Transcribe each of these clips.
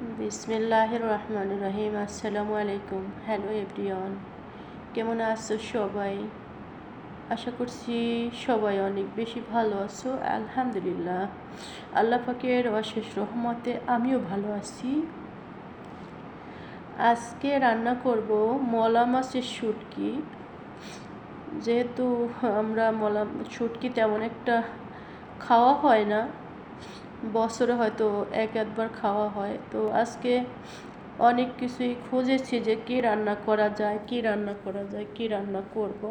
বিসমিল্লাহ রহমান রহিম, আসসালামু আলাইকুম। হ্যালো এভরিওয়ান কেমন আছো সবাই? আশা করছি সবাই অনেক বেশি ভালো আছো, আলহামদুলিল্লাহ। আল্লাহ পাকের অশেষ রহমতে আমিও ভালো আছি। আজকে রান্না করব মলা মাছের শুটকি। যেহেতু আমরা মলা, শুটকি তেমন একটা খাওয়া হয় না বছরে হয়তো এক একবার খাওয়া হয়। তো আজকে অনেক কিছুই খুঁজেছি যে কী রান্না করা যায়, কী রান্না করা যায়, কী রান্না করব।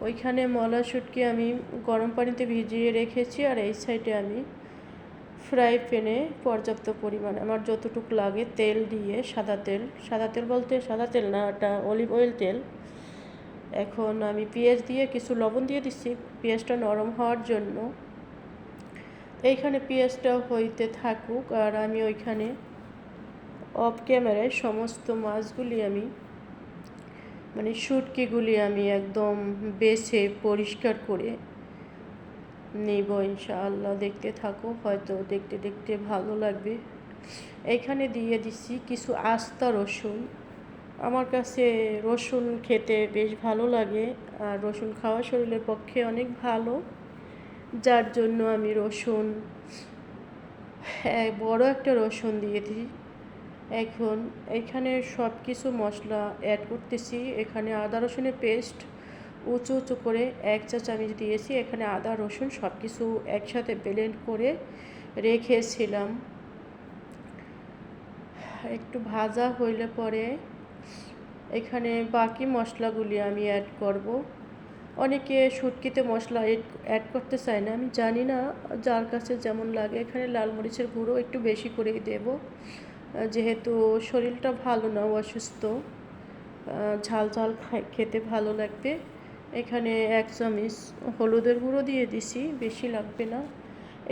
ওইখানে মলা শুটকি আমি গরম পানিতে ভিজিয়ে রেখেছি আর এই সাইডে আমি ফ্রাই প্যানে পর্যাপ্ত পরিমাণে আমার যতটুকু লাগে তেল দিয়ে সাদা তেল। সাদা তেল বলতে সাদা তেল না ওটা অলিভ অয়েল তেল। এখন আমি পেঁয়াজ দিয়ে কিছু লবণ দিয়ে দিচ্ছি। পেঁয়াজটা নরম হওয়ার জন্য এইখানে পেঁয়াজটা হইতে থাকুক আর আমি ওইখানে অফ ক্যামেরায় সমস্ত মাছগুলি আমি মানে শুটকিগুলি আমি একদম বেছে পরিষ্কার করে নেব ইনশাআল্লাহ। দেখতে থাকো, হয়তো দেখতে দেখতে ভালো লাগবে। এখানে দিয়ে দিচ্ছি কিছু আস্তা রসুন। আমার কাছে রসুন খেতে বেশ ভালো লাগে আর রসুন খাওয়া শরীরের পক্ষে অনেক ভালো। যার জন্য আমি রসুন বড় একটা রসুন দিয়ে দিই। এখন এখানে সব কিছু মশলা অ্যাড করতেছি। এখানে আদা রসুনের পেস্ট উঁচু উঁচু করে এক চা চামচ দিয়েছি। এখানে আদা, রসুন সব কিছু একসাথে ব্লেন্ড করে রেখেছিলাম। একটু ভাজা হইলে পরে এখানে বাকি মশলাগুলি আমি অ্যাড করব। অনেকে শুটকিতে মশলা অ্যাড করতে চায় না। আমি জানি না যার কাছে যেমন লাগে। এখানে লাল মরিচের গুঁড়ো একটু বেশি করেই দেব। যেহেতু শরীরটা ভালো না, অসুস্থ ঝাল ঝাল খেতে ভালো লাগবে। এখানে এক চামচ হলুদের গুঁড়ো দিয়ে দিছি, বেশি লাগবে না।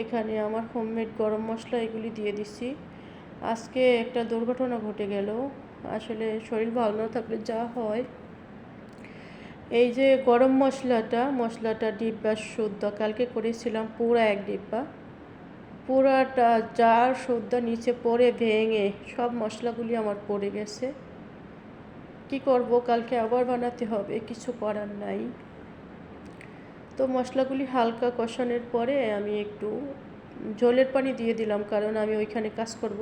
এখানে আমার হোমমেড গরম মশলা এগুলি দিয়ে দিছি। আজকে একটা দুর্ঘটনা ঘটে গেল। আসলে শরীর ভালো না থাকলে যা হয়। এই যে গরম মশলাটা মশলাটা ডিব্বা শুদ্ধ, কালকে করেছিলাম পুরো এক ডিব্বা। পুরাটা জার শুদ্ধ নিচে পড়ে ভেঙে সব মশলাগুলি আমার পড়ে গেছে। কি করব, কালকে আবার বানাতে হবে, কিছু করার নাই। তো মশলাগুলি হালকা কষানোর পরে আমি একটু জলের পানি দিয়ে দিলাম, কারণ আমি ওইখানে কাজ করব।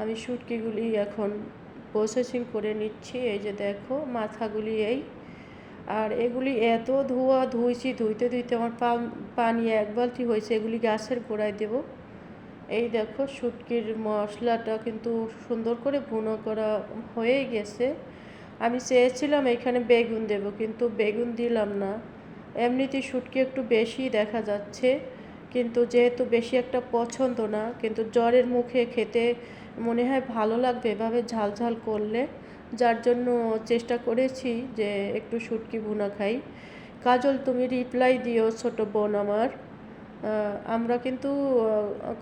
আমি শুটকিগুলি এখন প্রসেসিং করে নিচ্ছি, এই যে দেখো মাথাগুলি এই আর এগুলি এত ধোয়া ধুইছি, ধুইতে ধুইতে আমার পা পানি এক বালতি হয়েছে, এগুলি গাছের গোড়ায় দেব। এই দেখো শুটকির মশলাটা কিন্তু সুন্দর করে ভুনো করা হয়েই গেছে। আমি চেয়েছিলাম এখানে বেগুন দেব, কিন্তু বেগুন দিলাম না। এমনিতেই শুটকি একটু বেশি দেখা যাচ্ছে, কিন্তু যেহেতু বেশি একটা পছন্দ না, কিন্তু জ্বরের মুখে খেতে মনে হয় ভালো লাগবে এভাবে ঝাল ঝাল করলে। যার জন্য চেষ্টা করেছি যে একটু শুটকি ভুনা খাই। কাজল, তুমি রিপ্লাই দিও ছোট বোন আমার। আমরা কিন্তু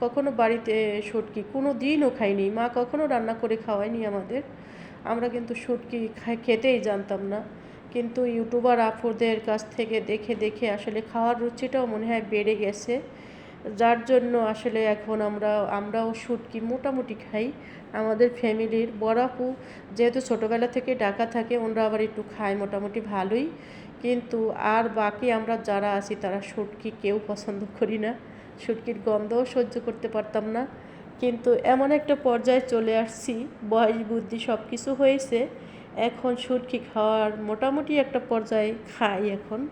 কখনো বাড়িতে শুটকি কোনো দিনও খাইনি। মা কখনো রান্না করে খাওয়ায়নি আমাদের। আমরা কিন্তু শুটকি খেতেই জানতাম না। কিন্তু ইউটিউবার আপুদের কাছ থেকে দেখে দেখে আসলে খাওয়ার রুচিটাও মনে হয় বেড়ে গেছে। যার জন্য আসলে এখন আমরা, আমরাও শুটকি মোটামুটি খাই। আমাদের ফ্যামিলির, বড় আপু যেহেতু ছোটোবেলা থেকে ডাকা থাকে, ওনারা আবার একটু খায় মোটামুটি ভালোই। কিন্তু আর বাকি আমরা যারা আছি, তারা শুটকি কেউ পছন্দ করি না। শুটকির গন্ধও সহ্য করতে পারতাম না। কিন্তু এমন একটা পর্যায়ে চলে আসছি, বয়স, বুদ্ধি সব কিছু হয়েছে। এখন শুটকি খাওয়ার মোটামুটি একটা পর্যায়ে খাই এখন।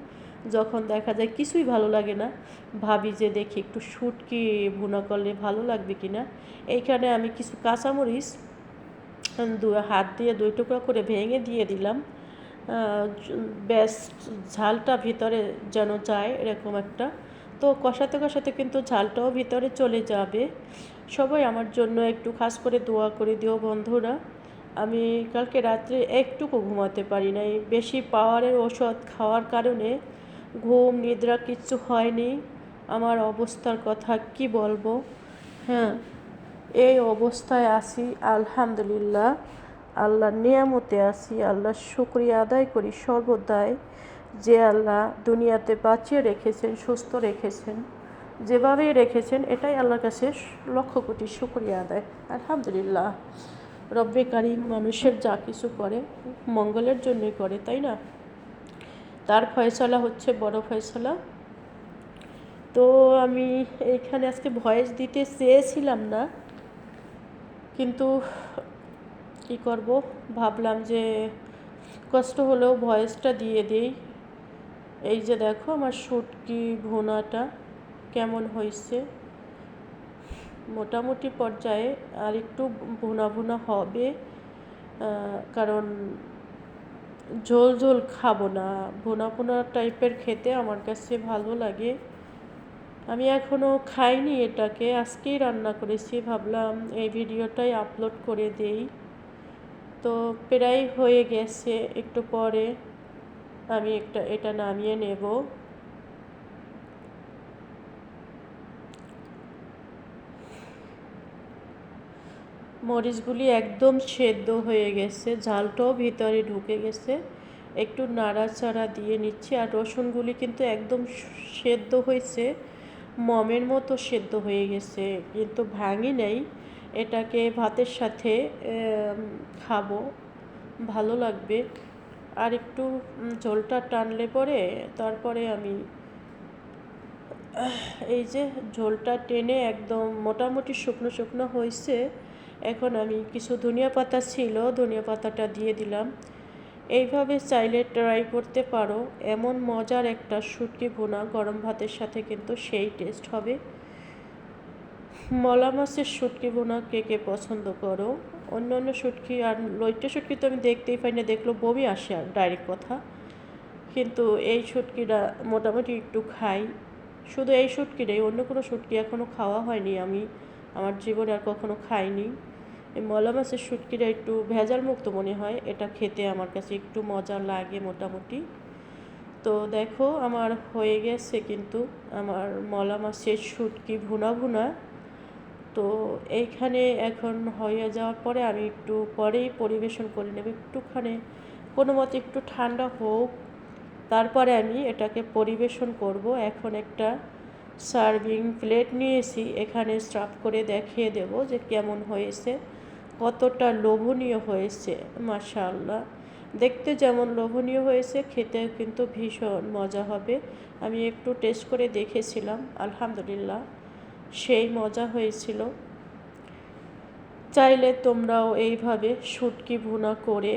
যখন দেখা যায় কিছুই ভালো লাগে না, ভাবি যে দেখি একটু শুটকি ভুনা করলে ভালো লাগবে কি না এইখানে আমি কিছু কাঁচামরিচ দু হাত দিয়ে দুই টুকরা করে ভেঙে দিয়ে দিলাম। ব্যাস ঝালটা ভিতরে যেন যায় এরকম একটা। তো কষাতে কষাতে কিন্তু ঝালটাও ভিতরে চলে যাবে। সবাই আমার জন্য একটু খাস করে দোয়া করে দিও বন্ধুরা। আমি কালকে রাত্রে একটুকু ঘুমাতে পারি নাই। বেশি পাওয়ারের ওষুধ খাওয়ার কারণে ঘুম, নিদ্রা কিচ্ছু হয়নি। আমার অবস্থার কথা কি বলব? হ্যাঁ এই অবস্থায় আছি, আলহামদুলিল্লাহ। আল্লাহর নিয়ামতে আছি, আল্লাহ শুক্রিয়া আদায় করি সর্বদাই যে আল্লাহ দুনিয়াতে বাঁচিয়ে রেখেছেন, সুস্থ রেখেছেন। যেভাবেই রেখেছেন, এটাই আল্লাহর কাছে লক্ষ কোটি শুক্রিয়া আদায়। আলহামদুলিল্লাহ। রব্বে কারিম মানুষের যা কিছু করে, মঙ্গলের জন্যই করে, তাই না? তার ফয়সলা হচ্ছে বড় ফয়সলা। তো আমি এইখানে আজকে ভয়েস দিতে চেয়েছিলাম না, কিন্তু কি করব? ভাবলাম যে কষ্ট হলেও ভয়েসটা দিয়ে দিই। এই যে দেখো আমার শুটকি ভুনাটা কেমন হয়েছে মোটামুটি পর্যায়ে আর একটু ভুনা ভুনা হবে কারণ ঝোল ঝোল খাব না। ভোনা ভোনা টাইপের খেতে আমার কাছে ভালো লাগে। আমি এখনও খাইনি এটাকে, আজকেই রান্না করেছি, ভাবলাম এই ভিডিওটাই আপলোড করে দেই। তো প্রায় হয়ে গেছে, একটু পরে আমি একটা, এটা নামিয়ে নেব। মরিচগুলি একদম সেদ্ধ হয়ে গেছে, ঝালটাও ভিতরে ঢুকে গেছে। একটু নাড়াচাড়া দিয়ে নিচ্ছি আর রসুনগুলি কিন্তু একদম সেদ্ধ হয়েছে, মমের মতো সেদ্ধ হয়ে গেছে, কিন্তু ভাঙি নেই। এটাকে ভাতের সাথে খাব, ভালো লাগবে। আর একটু ঝোলটা টানলে পরে তারপরে আমি এই যে ঝোলটা টেনে একদম মোটামুটি শুকনো শুকনো হয়েছে এখন আমি কিছু ধনিয়া পাতা ছিল, ধনিয়া পাতাটা দিয়ে দিলাম। এইভাবে চাইলে ট্রাই করতে পারো। এমন মজার একটা শুটকি ভুনা গরম ভাতের সাথে কিন্তু সেই টেস্ট হবে। মলা মাছের শুটকি ভুনা কে কে পছন্দ করো? অন্য অন্য শুটকি আর লইটে শুটকি তো আমি দেখতেই পাই না দেখল বমি আসে আর ডাইরেক্ট কথা। কিন্তু এই শুটকিটা মোটামুটি একটু খাই। শুধু এই শুটকিটাই, অন্য কোনো শুটকি এখনও খাওয়া হয়নি আমি। আমার জীবনে আর কখনো খাইনি। এই মলা মাছের শুটকিটা একটু ভেজাল মুক্ত মনে হয়। এটা খেতে আমার কাছে একটু মজা লাগে মোটামুটি। তো দেখো, আমার হয়ে গেছে কিন্তু আমার মলা মাছের শুটকি ভুনা ভুনা। তো এইখানে এখন হয়ে যাওয়ার পরে আমি একটু পরেই পরিবেশন করে নেব। একটুখানি কোনো মতে একটু ঠান্ডা হোক। তারপরে আমি এটাকে পরিবেশন করব। এখন একটা সার্ভিং প্লেট নিয়েছি। এখানে স্টাফ করে দেখিয়ে দেব যে কেমন হয়েছে। কতটা লোভনীয় হয়েছে, মাশাআল্লাহ। দেখতে যেমন লোভনীয় হয়েছে খেতে কিন্তু ভীষণ মজা হবে। আমি একটু টেস্ট করে দেখেছিলাম, আলহামদুলিল্লাহ সেই মজা হয়েছিল। চাইলে তোমরাও এইভাবে শুটকি ভুনা করে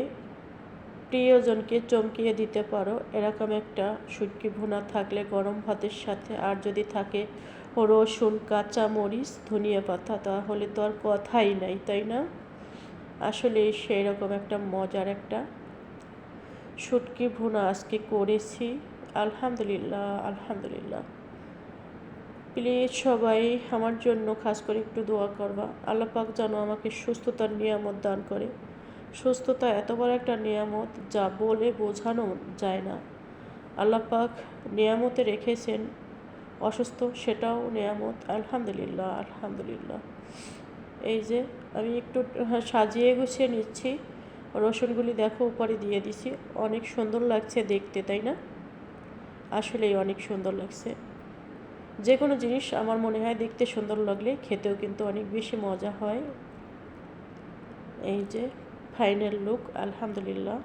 প্রিয়জনকে চমকিয়ে দিতে পারো। এরকম একটা শুটকি ভুনা থাকলে গরম ভাতের সাথে, আর যদি থাকে রসুন কাঁচা মরিচ ধনিয়া পাতা, তাহলে তো আর কথাই নাই, তাই না? আসলে সেই রকম একটা মজার একটা শুটকি ভুনা আজকে করেছি। আলহামদুলিল্লাহ আলহামদুলিল্লাহ। প্লিজ সবাই আমার জন্য খাস করে একটু দোয়া করবা। আল্লাহ পাক যেন আমাকে সুস্থতার নিয়ামত দান করে। সুস্থতা এত বড় একটা নিয়ামত যা বলে বোঝানো যায় না। আল্লাহ পাক নিয়ামতে রেখেছেন। অসুস্থ সেটাও নিয়ামত। আলহামদুলিল্লাহ আলহামদুলিল্লাহ। এই যে আমি একটু হ্যাঁ, সাজিয়ে গুছিয়ে নিচ্ছি। রসুনগুলি দেখো উপরে দিয়ে দিছি। অনেক সুন্দর লাগছে দেখতে তাই না? আসলেই অনেক সুন্দর লাগছে। যে কোনো জিনিস আমার মনে হয় দেখতে সুন্দর লাগলে খেতেও কিন্তু অনেক বেশি মজা হয়। এই যে ফাইনাল লুক আলহামদুলিল্লাহ।